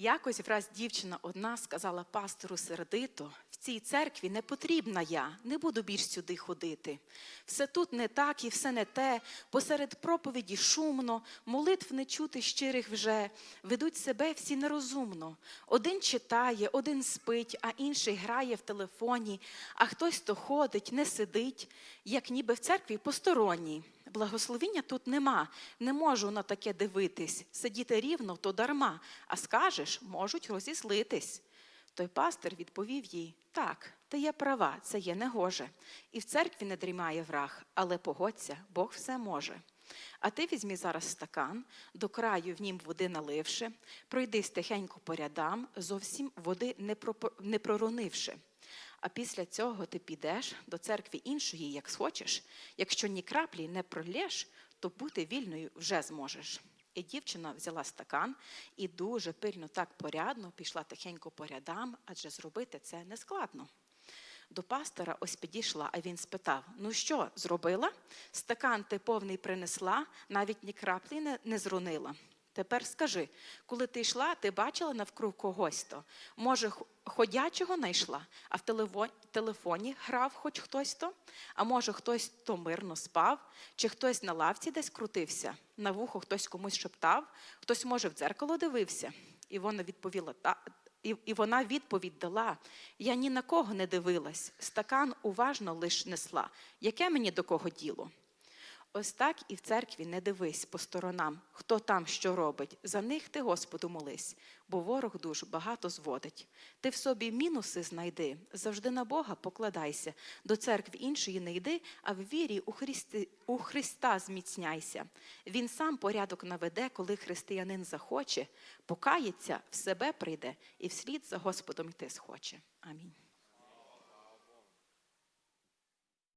Якось враз дівчина одна сказала пастору сердито, в цій церкві не потрібна я, не буду більш сюди ходити. Все тут не так і все не те, посеред проповіді шумно, молитв не чути щирих вже, ведуть себе всі нерозумно. Один читає, один спить, а інший грає в телефоні, а хтось то ходить, не сидить, як ніби в церкві посторонній. Благословіння тут нема, не можу на таке дивитись. Сидіти рівно то дарма, а скажеш, можуть розізлитись. Той пастир відповів їй: так, ти є права, це є негоже. І в церкві не дрімає враг, але погодься, Бог все може. А ти візьмі зараз стакан, до краю в нім води наливши, пройдись тихенько по рядам, зовсім води не проронивши. А після цього ти підеш до церкви іншої, як схочеш. Якщо ні краплі не пролєш, то бути вільною вже зможеш. І дівчина взяла стакан і дуже пильно так порядно пішла тихенько по рядам, адже зробити це нескладно. До пастора ось підійшла, а він спитав: Ну що, зробила? Стакан ти повний принесла, навіть ні краплі не, не зрунила. Тепер скажи, коли ти йшла, ти бачила навкруг когось то? Може, ходячого знайшла, а в телефоні грав хоч хтось то? А може, хтось то мирно спав, чи хтось на лавці десь крутився, на вухо хтось комусь шептав, хтось, може, в дзеркало дивився? І вона відповіла, та, і, вона відповідь дала: Я ні на кого не дивилась, стакан уважно лиш несла. Яке мені до кого діло? Ось так і в церкві не дивись по сторонам, хто там що робить. За них ти, Господу, молись, бо ворог душ багато зводить. Ти в собі мінуси знайди, завжди на Бога покладайся, до церкви іншої не йди, а в вірі у, Христи, у Христа зміцняйся. Він сам порядок наведе, коли християнин захоче, покається, в себе прийде і вслід за Господом йти схоче. Амінь.